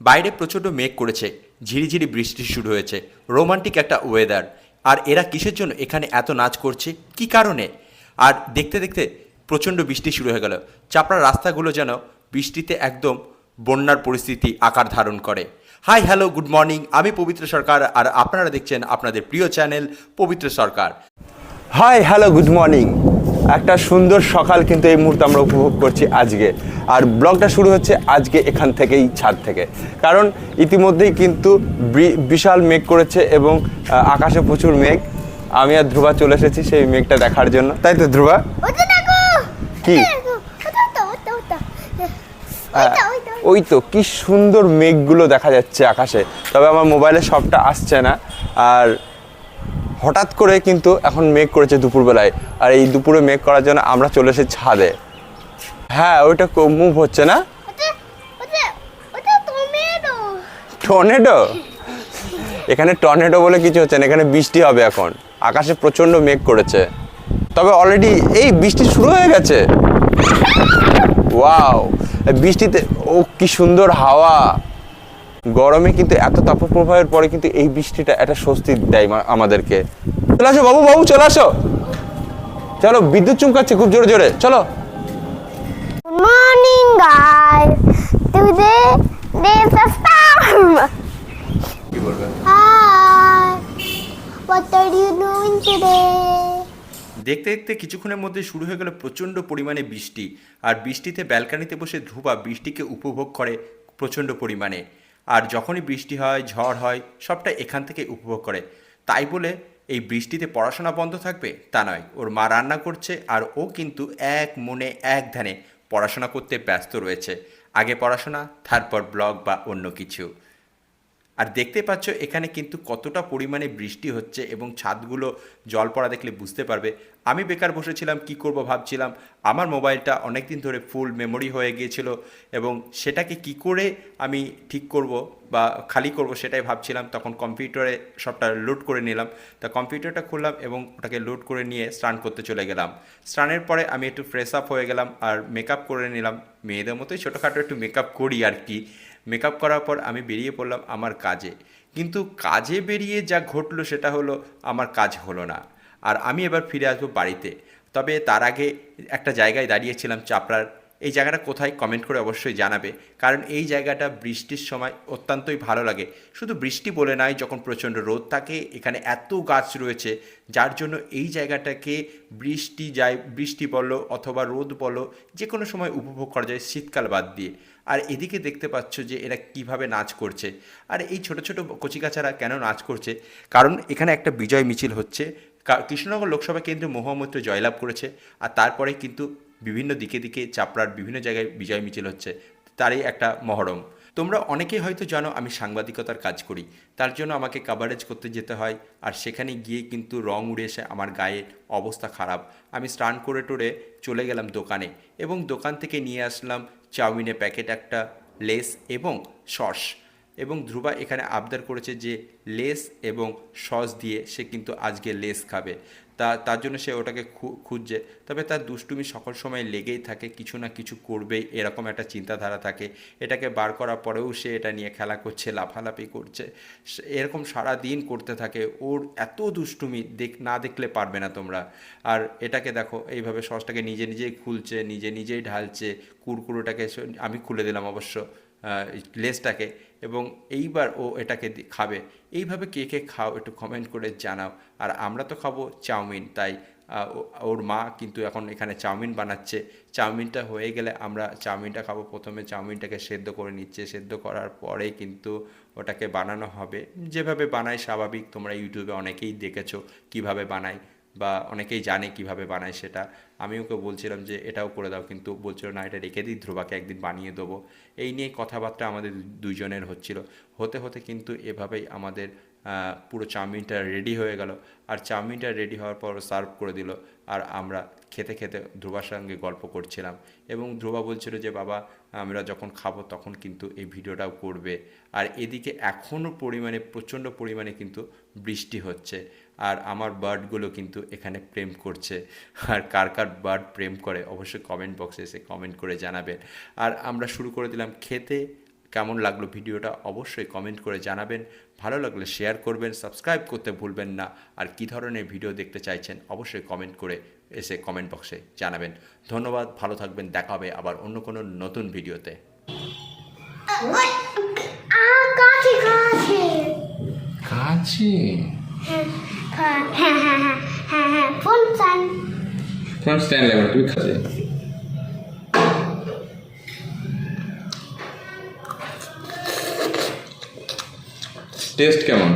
বাইরে প্রচণ্ড মেঘ করেছে, ঝিরিঝিরি বৃষ্টি শুরু হয়েছে, রোমান্টিক একটা ওয়েদার আর এরা কিসের জন্য এখানে এত নাচ করছে? কি কারণে? আর দেখতে দেখতে প্রচণ্ড বৃষ্টি শুরু হয়ে গেল। চাপড়া রাস্তাগুলো যেন বৃষ্টিতে একদম বন্যার পরিস্থিতি আকার ধারণ করে। হাই হ্যালো গুড মর্নিং আমি পবিত্র সরকার, আর আপনারা দেখছেন আপনাদের প্রিয় channel Pabitra Sarkar. Hi hello good morning একটা সুন্দর সকাল কিন্তু এই মুহূর্তে আমরা উপভোগ করছি আজকে। আর ব্লগটা শুরু হচ্ছে আজকে এখান থেকেই ছাদ থেকে। কারণ ইতিমধ্যেই কিন্তু বিশাল মেঘ করেছে এবং আকাশে প্রচুর মেঘ। আমি আর ধ্রুবা চলে এসেছি সেই মেঘটা দেখার জন্য। তাই তো ধ্রুবা? কি? ওই তো কি সুন্দর মেঘগুলো দেখা যাচ্ছে আকাশে। তবে আমার মোবাইলে সবটা আসছে না। আর হঠাৎ করে কিন্তু এখন মেঘ করেছে দুপুরবেলায়। আর এই দুপুরে মেঘ করার জন্য আমরা চলে এসেছি ছাদে। হ্যাঁ ওইটা মুভ হচ্ছে না? টর্নেডো এখানে টর্নেডো বলে কিছু হচ্ছে না এখানে বৃষ্টি হবে এখন। আকাশে প্রচণ্ড মেঘ করেছে। তবে অলরেডি এই বৃষ্টি শুরু হয়ে গেছে। ওয়াও বৃষ্টিতে ও কি সুন্দর হাওয়া। গরমে কিন্তু এত তাপ তাপপ্রবাহের পরে কিন্তু এই বৃষ্টিটা একটা স্বস্তি দেয় মা- আমাদেরকে। চলে আসো বাবু বাবু চলে আসো। চলো বিদ্যুৎ চুমকাচ্ছে খুব জোরে জোরে। চলো। Good morning guys. Today there's a storm. hi. What are you doing today? দেখতে দেখতে কিছুক্ষণের মধ্যে শুরু হয়ে গেল প্রচণ্ড পরিমাণে বৃষ্টি। আর বৃষ্টিতে ব্যালকানিতে বসে ধ্রুবা বৃষ্টিকে উপভোগ করে প্রচণ্ড পরিমাণে। আর যখনই বৃষ্টি হয়, ঝড় হয়, সবটা এখান থেকে উপভোগ করে। তাই বলে এই বৃষ্টিতে পড়াশোনা বন্ধ থাকবে তা নয়। ওর মা রান্না করছে আর ও কিন্তু এক মনে এক ধ্যানে পড়াশোনা করতে ব্যস্ত রয়েছে। আগে পড়াশোনা, তারপর ব্লগ বা অন্য কিছু। আর দেখতে পাচ্ছ এখানে কিন্তু কতটা পরিমাণে বৃষ্টি হচ্ছে এবং ছাদগুলো জল পড়া দেখলে বুঝতে পারবে। আমি বেকার বসেছিলাম, কি করব ভাবছিলাম। আমার মোবাইলটা অনেক দিন ধরে ফুল মেমোরি হয়ে গিয়েছিল এবং সেটাকে কি করে আমি ঠিক করব বা খালি করব সেটাই ভাবছিলাম। তখন কম্পিউটারে সবটা লোড করে নিলাম। তা কম্পিউটারটা খুললাম এবং ওটাকে লোড করে নিয়ে স্নান করতে চলে গেলাম। স্নানের পরে আমি একটু ফ্রেশ আপ হয়ে গেলাম আর মেকআপ করে নিলাম। মেয়েদের মতোই ছোটোখাটো একটু মেকআপ করি আর কি। মেকআপ করার পর আমি বেরিয়ে পড়লাম আমার কাজে। কিন্তু কাজে বেরিয়ে যা ঘটলো সেটা হলো আমার কাজ হলো না। আর আমি এবার ফিরে আসব বাড়িতে। তবে তার আগে একটা জায়গায় দাঁড়িয়েছিলাম চাপড়ার। এই জায়গাটা কোথায় কমেন্ট করে অবশ্যই জানাবে। কারণ এই জায়গাটা বৃষ্টির সময় অত্যন্তই ভালো লাগে। শুধু বৃষ্টি বলে নয়, যখন প্রচণ্ড রোদ থাকে, এখানে এত গাছ রয়েছে, যার জন্য এই জায়গাটাকে বৃষ্টি যায়, বৃষ্টি বলো অথবা রোদ বলো যে কোনো সময় উপভোগ করা যায় শীতকাল বাদ দিয়ে। আর এদিকে দেখতে পাচ্ছ যে এরা কীভাবে নাচ করছে। আর এই ছোট ছোট কচিকাচারা কেন নাচ করছে? কারণ এখানে একটা বিজয় মিছিল হচ্ছে। কৃষ্ণনগর লোকসভা কেন্দ্রে মহামৈত্র জয়লাভ করেছে। আর তারপরে কিন্তু বিভিন্ন দিকে দিকে চাপড়ার বিভিন্ন জায়গায় বিজয় মিছিল হচ্ছে, তারই একটা মহরম। তোমরা অনেকেই হয়তো জানো আমি সাংবাদিকতার কাজ করি, তার জন্য আমাকে কাভারেজ করতে যেতে হয়, আর সেখানে গিয়ে কিন্তু রং উড়ে এসে আমার গায়ে অবস্থা খারাপ। আমি স্নান করে টোরে চলে গেলাম দোকানে এবং দোকান থেকে নিয়ে আসলাম চাউমিনের প্যাকেট একটা, লেস এবং সস। এবং ধ্রুবা এখানে আবদার করেছে যে লেস এবং সস দিয়ে সে কিন্তু আজকে লেস খাবে। তা, তার জন্য সে ওটাকে খুঁজছে। তবে তার দুষ্টুমি সকল সময় লেগেই থাকে, কিছু না কিছু করবেই, এরকম একটা চিন্তাধারা থাকে। এটাকে বার করার পরেও সে এটা নিয়ে খেলা করছে, লাফালাফি করছে। এরকম সারা দিন করতে থাকে, ওর এত দুষ্টুমি দেখ, না দেখলে পারবে না তোমরা। আর এটাকে দেখো, এইভাবে সসটাকে নিজে নিজেই খুলছে, নিজে নিজেই ঢালছে, কুরকুরোটাকে আমি খুলে দিলাম অবশ্য লেসটাকে। এবং এইবার ও এটাকে খাবে। এইভাবে কে কে খাও একটু কমেন্ট করে জানাও। আর আমরা তো খাব চাউমিন, তাই ওর মা কিন্তু এখন এখানে চাউমিন বানাচ্ছে। চাউমিনটা হয়ে গেলে আমরা চাউমিনটা খাব। প্রথমে চাউমিনটাকে সেদ্ধ করে নিচ্ছে। সেদ্ধ করার পরে কিন্তু ওটাকে বানানো হবে। যেভাবে বানায় স্বাভাবিক, তোমরা ইউটিউবে অনেকেই দেখেছ কীভাবে বানায়। বা অনেকেই জানে কীভাবে বানায় সেটা। আমি ওকে বলছিলাম যে, এটাও করে দাও। কিন্তু বলছিল, না, এটা রেখে দিই, ধ্রুবাকে একদিন বানিয়ে দেবো। এই নিয়ে কথাবার্তা আমাদের দু- দুইজনের হচ্ছিল। হতে হতে কিন্তু এভাবেই আমাদের পুরো চাউমিনটা রেডি হয়ে গেল। আর চাউমিনটা রেডি হওয়ার পর সার্ভ করে দিল। আর আমরা খেতে খেতে ধ্রুবার সঙ্গে গল্প করছিলাম। এবং ধ্রুবা বলছিল যে, বাবা, আমরা যখন খাব তখন কিন্তু এই ভিডিওটাও করবে। আর এদিকে এখনও পরিমাণে, প্রচণ্ড পরিমাণে কিন্তু বৃষ্টি হচ্ছে। আর আমার বার্ডগুলো কিন্তু এখানে প্রেম করছে। আর কার কার বার্ড প্রেম করে অবশ্যই কমেন্ট বক্সে এসে কমেন্ট করে জানাবেন। আর আমরা শুরু করে দিলাম খেতে। কেমন লাগল ভিডিওটা অবশ্যই কমেন্ট করে জানাবেন। ভালো লাগলে শেয়ার করবেন সাবস্ক্রাইব করতে ভুলবেন না। আর কী ধরনের ভিডিও দেখতে চাইছেন অবশ্যই কমেন্ট করে এসে কমেন্ট বক্সে জানাবেন। ধন্যবাদ ভালো থাকবেন দেখা হবে আবার অন্য কোনো নতুন ভিডিওতে। কাছে হ্যাঁ হ্যাঁ হ্যাঁ হ্যাঁ হ্যাঁ হ্যাঁ ফোন চান। ফোন স্ট্যান্ড লাগবে তুমি কাছে টেস্ট কেমন?